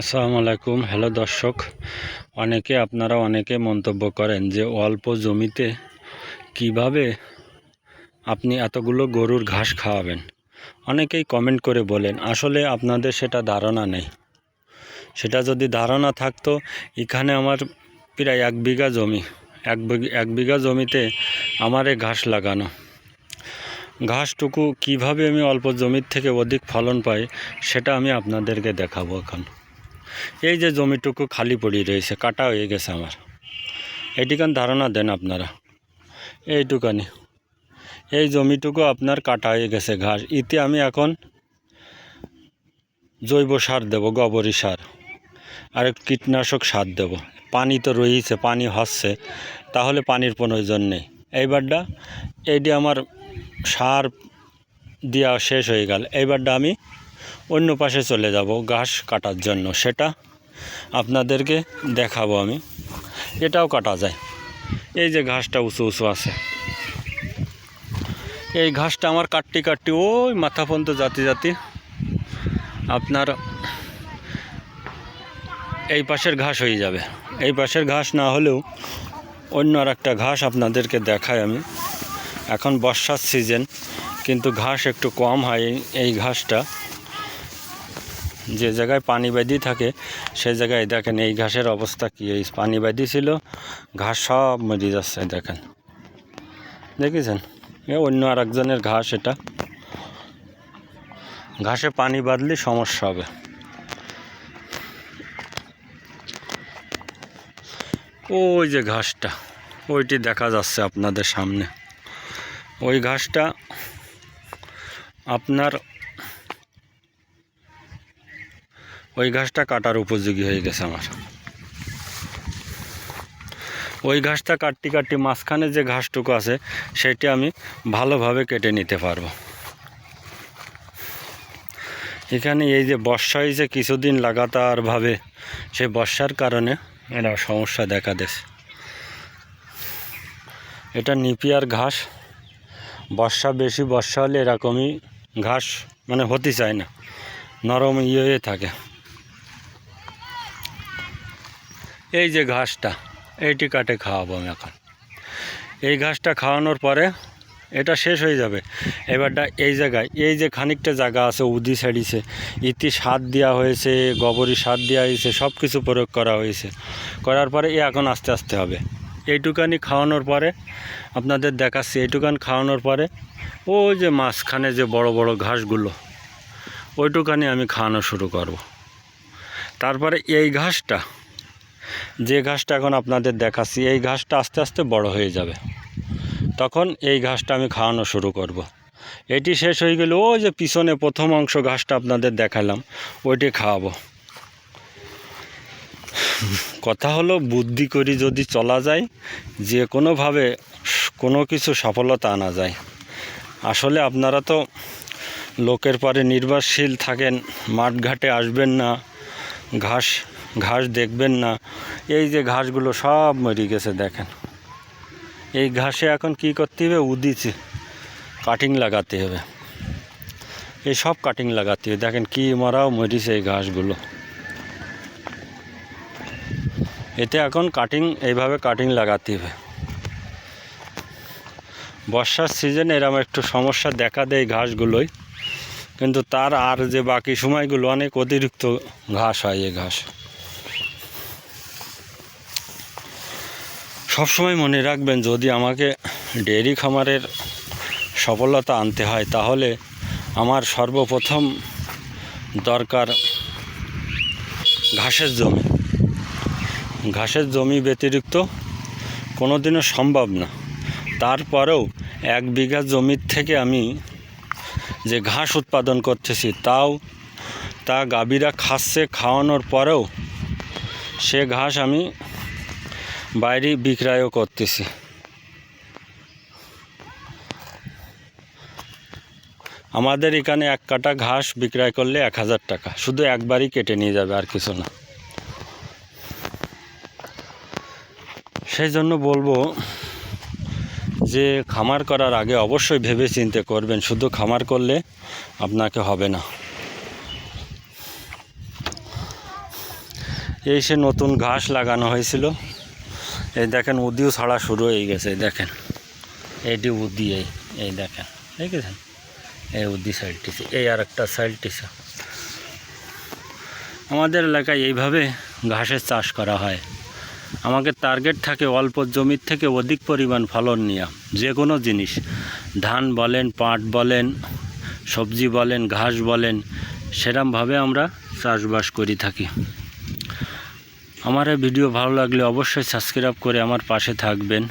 আসসালামু আলাইকুম। হ্যালো দর্শক, অনেকে আপনারা অনেকে মন্তব্য করেন যে অল্প জমিতে কীভাবে আপনি এতগুলো গরুর ঘাস খাওয়াবেন। অনেকেই কমেন্ট করে বলেন, আসলে আপনাদের সেটা ধারণা নেই। সেটা যদি ধারণা থাকতো, এখানে আমার প্রায় এক বিঘা জমি, এক এক বিঘা জমিতে আমার এই ঘাস লাগানো। ঘাসটুকু কীভাবে আমি অল্প জমির থেকে অধিক ফলন পাই, সেটা আমি আপনাদেরকে দেখাবো এখন। এই যে জমিটুকু খালি পড়ে রয়েছে, কাটা হয়ে গেছে আমার। এইটিখান ধারণা দেন আপনারা। এইটুকানি। এই জমিটুকু আপনার কাটা হয়ে গেছে ঘাস। ইতে আমি এখন জৈব সার দেব, গোবরী সার। আর কীটনাশক সার দেব। পানি তো রয়েছে পানি হচ্ছে, তাহলে পানির প্রয়োজন নেই। এইবারটা এইটি আমার সার দেওয়া শেষ হয়ে গেল। এইবারটা আমি অন্য পাশে চলে যাব ঘাস কাটার জন্য। সেটা আপনাদেরকে দেখাবো আমি। এটাও কাটা যায়। এই যে ঘাসটা উঁচু উঁচু আছে। এই ঘাসটা আমার কাটতে কাটতে ওই মাথা পর্যন্ত জাতি জাতি। আপনার এই পাশের ঘাস হয়ে যাবে। এই পাশের ঘাস না হলেও অন্য আর একটা ঘাস আপনাদেরকে দেখাই আমি। এখন বর্ষার সিজন, কিন্তু ঘাস একটু কম হয় এই ঘাসটা। যে জায়গায় পানি বেঁধি থাকে, সেই জায়গায় দেখেন এই ঘাসের অবস্থা কী, এই পানি বেঁধি ছিল, ঘাস সব মরে যাচ্ছে দেখেন। দেখেছেন? এ অন্য আর একজনের ঘাস এটা। ঘাসে পানি বাঁধলে সমস্যা হবে। ওই যে ঘাসটা, ওইটি দেখা যাচ্ছে আপনাদের সামনে। ওই ঘাসটা আপনার ওই ঘাসটা কাটার উপযোগী হয়ে গেছে আমার। ওই ঘাসটা কাটতে কাটতে মাঝখানে যে ঘাসটুকু আছে, সেটি আমি ভালোভাবে কেটে নিতে পারব। এখানে এই যে বর্ষা হয়েছে কিছুদিন লাগাতারভাবে সেই বর্ষার কারণে এরা সমস্যা দেখা দিয়েছে। এটা নিপিয়ার ঘাস। বর্ষা বেশি বর্ষা হলে এরকমই ঘাস মানে হতে চায় না। নরম ইয়ে থাকে। এই যে ঘাসটা, এইটি কাটে খাওয়াবো আমি এখন। এই ঘাসটা খাওয়ানোর পরে এটা শেষ হয়ে যাবে। এবারটা এই জায়গায়, এই যে খানিকটা জায়গা আছে উদি ছাড়িছে ইতি সার দেওয়া হয়েছে, গোবরী সার দেওয়া হয়েছে সব কিছু প্রয়োগ করা হয়েছে। করার পরে এ এখন আস্তে আস্তে হবে। এইটুকানি খাওয়ানোর পরে আপনাদের দেখাচ্ছি, এইটুকান খাওয়ানোর পরে ওই যে মাঝখানে যে বড় বড় ঘাসগুলো, ওইটুকানি আমি খাওয়ানো শুরু করব। তারপরে এই ঘাসটা যে ঘাসটা এখন আপনাদের দেখাচ্ছি, এই ঘাসটা আস্তে আস্তে বড় হয়ে যাবে। তখন এই ঘাসটা আমি খাওয়ানো শুরু করব। এটি শেষ হয়ে গেলে ও যে পিছনে প্রথম অংশ ঘাসটা আপনাদের দেখালাম, ওইটি খাওয়াবো। কথা হলো, বুদ্ধি করি যদি চলা যায়, যে কোনোভাবে কোনো কিছু সফলতা আনা যায়। আসলে আপনারা তো লোকের পরে নির্ভরশীল থাকেন, মাঠঘাটে আসবেন না, ঘাস ঘাস দেখবেন না। এই যে ঘাসগুলো সব মরে গেছে, দেখেন। এই ঘাসে এখন কি করতে হবে? উদিছে কাটিং লাগাতে হবে। এই সব কাটিং লাগাতে হবে। দেখেন কি মরাও মরিছে এই ঘাসগুলো। এতে এখন কাটিং এইভাবে কাটিং লাগাতে হবে। বর্ষার সিজনে এরকম একটু সমস্যা দেখা দেয় ঘাসগুলোই। কিন্তু তার আর যে বাকি সময়গুলো, অনেক অতিরিক্ত ঘাস হয় এই ঘাস। সবসময় মনে রাখবেন, যদি আমাকে ডেয়ারি খামারের সফলতা আনতে হয়, তাহলে আমার সর্বপ্রথম দরকার ঘাসের জমি। ঘাসের জমি ব্যতিরিক্ত কোনো দিনও সম্ভব না। তারপরেও এক বিঘা জমির থেকে আমি যে ঘাস উৎপাদন করতেছি, তাও তা গাভীরা খাচ্ছে, খাওয়ানোর পরেও সে ঘাস আমি বাইরে বিক্রয়ও করতেছি। আমাদের এখানে এক কাটা ঘাস বিক্রয় করলে এক হাজার টাকা। শুধু একবারই কেটে নিয়ে যাবে আর কিছু না। সেই জন্য বলব যে খামার করার আগে অবশ্যই ভেবে চিন্তে করবেন, শুধু খামার করলে আপনাকে হবে না। এই সে নতুন ঘাস লাগানো হয়েছিল। এই দেখেন উদিও ছাড়া শুরু হয়ে গেছে দেখেন। এইটি উদি এই এই দেখেন ঠিক আছে এই উদি সাইডটিছে এই আর একটা সাইডটিছে আমাদের এলাকায় এইভাবে ঘাসের চাষ করা হয়। আমাকে টার্গেট থাকে অল্প জমির থেকে অধিক পরিমাণ ফলন নেওয়া যে কোনো জিনিস। ধান বলেন, পাট বলেন, সবজি বলেন, ঘাস বলেন, সেরমভাবে আমরা চাষবাস করি থাকি। আমার এই ভিডিও ভালো লাগলে অবশ্যই সাবস্ক্রাইব করে আমার পাশে থাকবেন।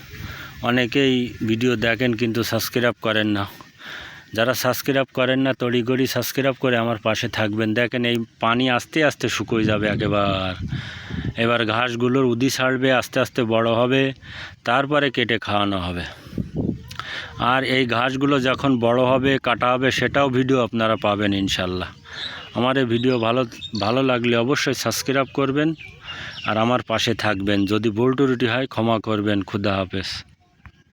অনেকেই ভিডিও দেখেন কিন্তু সাবস্ক্রাইব করেন না। যারা সাবস্ক্রাইব করেন না তড়িগড়ি সাবস্ক্রাইব করে আমার পাশে থাকবেন। দেখেন এই পানি আস্তে আস্তে শুকোয় যাবে একেবার। এবার ঘাসগুলোর উদি ছাড়বে, আস্তে আস্তে বড় হবে, তারপরে কেটে খাওয়ানো হবে। আর এই ঘাসগুলো যখন বড় হবে, কাটা হবে, সেটাও ভিডিও আপনারা পাবেন ইনশাল্লাহ। আমার এই ভিডিও ভালো ভালো লাগলে অবশ্যই সাবস্ক্রাইব করবেন। আর আমার পাশে থাকবেন। যদি ভুল টুরুটি হয় ক্ষমা করবেন। খুদা হাফেজ।